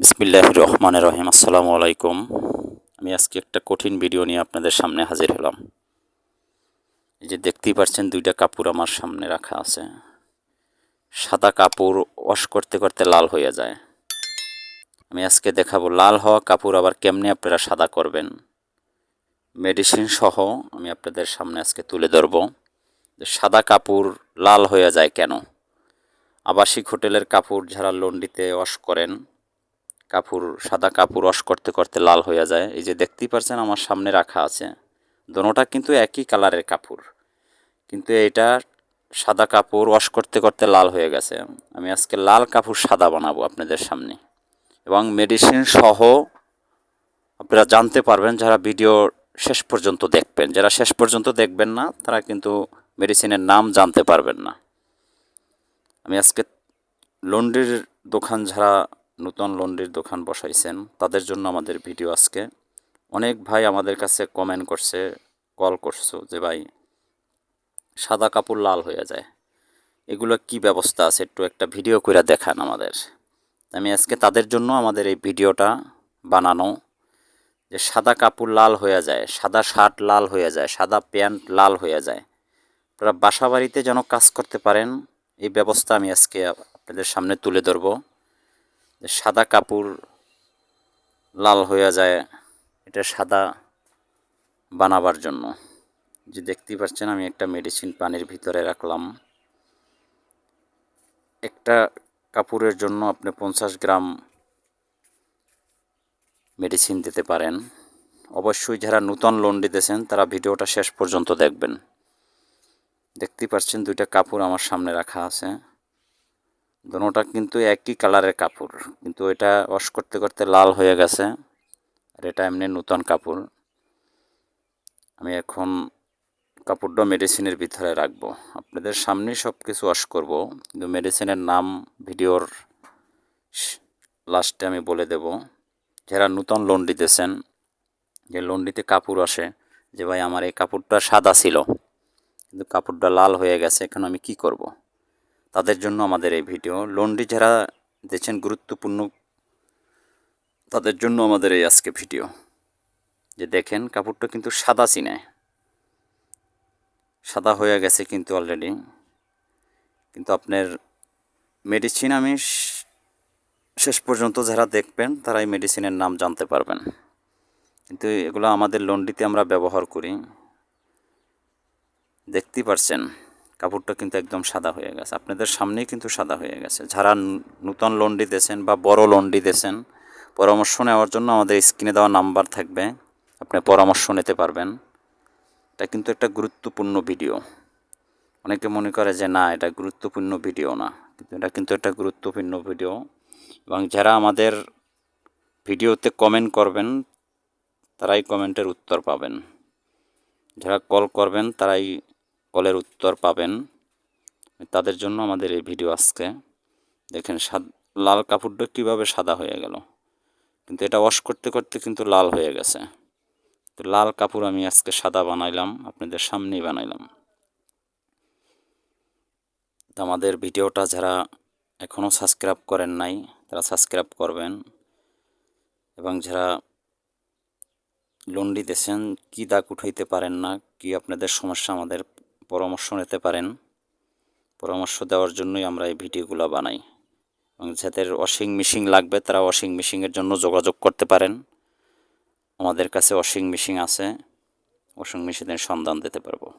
বিসমিল্লাহ রহমান রহিম। আসসালামু আলাইকুম আমি আজকে একটা কঠিন ভিডিও নিয়ে আপনাদের সামনে হাজির হলাম। এই যে দেখতেই পাচ্ছেন দুইটা কাপড় আমার সামনে রাখা আছে। সাদা কাপড় ওয়াশ করতে করতে লাল হয়ে যায়। আমি আজকে দেখাবো লাল হওয়া কাপড় আবার কেমনে আপনারা সাদা করবেন। মেডিসিন সহ আমি আপনাদের সামনে আজকে তুলে ধরব যে সাদা কাপড় লাল হয়ে যায় কেন। আবাসিক হোটেলের কাপড় যারা লন্ডিতে ওয়াশ করেন কাপড়, সাদা কাপড় ওয়াশ করতে করতে লাল হয়ে যায়। এই যে দেখতেই পারছেন আমার সামনে রাখা আছে। দোনোটা কিন্তু একই কালারের কাপড়। কিন্তু এটা সাদা কাপড় ওয়াশ করতে করতে লাল হয়ে গেছে। আমি আজকে লাল কাপড় সাদা বানাবো আপনাদের সামনে। এবং মেডিসিন সহ আপনারা জানতে পারবেন, যারা ভিডিও শেষ পর্যন্ত দেখবেন। যারা শেষ পর্যন্ত দেখবেন না, তারা কিন্তু মেডিসিনের নাম জানতে পারবেন না। আমি আজকে লন্ড্রির দোকান যারা নূতন লন্ড্রির দোকান বসাইছেন। তাদের জন্য আমাদের ভিডিও আজকে। অনেক ভাই আমাদের কাছে কমেন্ট করছে কল করছ যে, ভাই, সাদা কাপড় লাল হয়ে যায়। এগুলো কি ব্যবস্থা আছে? একটু একটা ভিডিও করে দেখান আমাদের। আমি আজকে তাদের জন্য আমাদের এই ভিডিওটা বানানো, যে সাদা কাপড় লাল হয়ে যায়, সাদা শার্ট লাল হয়ে যায়, সাদা প্যান্ট লাল হয়ে যায়। আপনারা বাসা বাড়িতে যেন কাজ করতে পারেন, এই ব্যবস্থা আমি আজকে আপনাদের সামনে তুলে ধরবো। সাদা কাপড় লাল হয়ে যায়, এটা সাদা বানাবার জন্য। যে দেখতেই পাচ্ছেন, আমি একটা মেডিসিন পানির ভিতরে রাখলাম। একটা কাপড়ের জন্য আপনি পঞ্চাশ গ্রাম মেডিসিন দিতে পারেন। অবশ্যই যারা নূতন লোন দিতেছেন, তারা ভিডিওটা শেষ পর্যন্ত দেখবেন। দেখতেই পাচ্ছেন, দুইটা কাপড় আমার সামনে রাখা আছে। দোনোটা কিন্তু একই কালারের কাপড়। কিন্তু এটা ওয়াশ করতে করতে লাল হয়ে গেছে আর এটা এমনি নূতন কাপড়। আমি এখন কাপড়টা মেডিসিনের ভিতরে রাখব। আপনাদের সামনেই সব কিছু ওয়াশ করব। কিন্তু মেডিসিনের নাম ভিডিওর লাস্টে আমি বলে দেব। যারা নূতন লোন দিতেছেন যে লোন দিতে কাপড় আসে, যে ভাই আমার এই কাপড়টা সাদা ছিল, কিন্তু কাপড়টা লাল হয়ে গেছে, এখন আমি কি করব। তাদের জন্য আমাদের এই ভিডিও। লন্ডি যারা দেখছেন, গুরুত্বপূর্ণ, তাদের জন্য আমাদের এই আজকে ভিডিও। যে দেখেন, কাপড়টা কিন্তু সাদা চিনে সাদা হয়ে গেছে কিন্তু অলরেডি কিন্তু আপনার মেডিসিন আমি শেষ পর্যন্ত যারা দেখবেন, তারা এই মেডিসিনের নাম জানতে পারবেন। কিন্তু এগুলো আমাদের লন্ডিতে আমরা ব্যবহার করি। দেখতেই পারছেন। কাপড়টা কিন্তু একদম সাদা হয়ে গেছে। আপনাদের সামনেই কিন্তু সাদা হয়ে গেছে। যারা নূতন লোন দিতেছেন বা বড় লোন দিতেছেন পরামর্শ নেওয়ার জন্য আমাদের স্ক্রিনে দেওয়া নাম্বার থাকবে। আপনি পরামর্শ নিতে পারবেন। এটা কিন্তু একটা গুরুত্বপূর্ণ ভিডিও। অনেকে মনে করে যে, না, এটা গুরুত্বপূর্ণ ভিডিও না। কিন্তু এটা কিন্তু একটা গুরুত্বপূর্ণ ভিডিও। এবং যারা আমাদের ভিডিওতে কমেন্ট করবেন, তারাই কমেন্টের উত্তর পাবেন। যারা কল করবেন, তারাই কলের উত্তর পাবেন। তাদের জন্য আমাদের এই ভিডিও আজকে। দেখেন লাল কাপড়টা কীভাবে সাদা হয়ে গেল। কিন্তু এটা ওয়াশ করতে করতে কিন্তু লাল হয়ে গেছে। তো লাল কাপড় আমি আজকে সাদা বানাইলাম, আপনাদের সামনেই বানাইলাম। তো আমাদের ভিডিওটা যারা এখনও সাবস্ক্রাইব করেন নাই, তারা সাবস্ক্রাইব করবেন। এবং যারা লোন দিতেছেন কী দাগ উঠাইতে পারেন না, কি আপনাদের সমস্যা আমাদের পরামর্শ নিতে পারেন। পরামর্শ দেওয়ার জন্যই আমরা এই ভিডিওগুলো বানাই। এবং যাদের ওয়াশিং মেশিন লাগবে, তারা ওয়াশিং মেশিনের জন্য যোগাযোগ করতে পারেন। আমাদের কাছে ওয়াশিং মেশিন আছে। ওয়াশিং মেশিনের সন্ধান দিতে পারব।